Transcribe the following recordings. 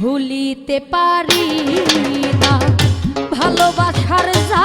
ভুলিতে পারি না। ভালোবাসার যা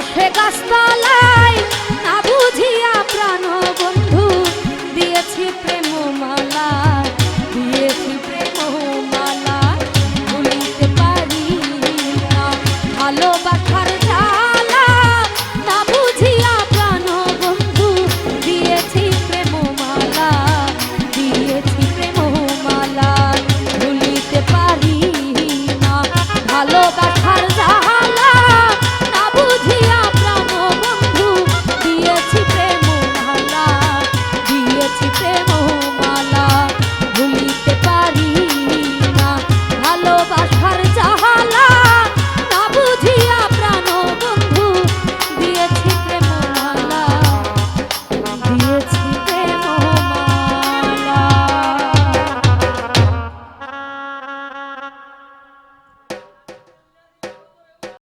যা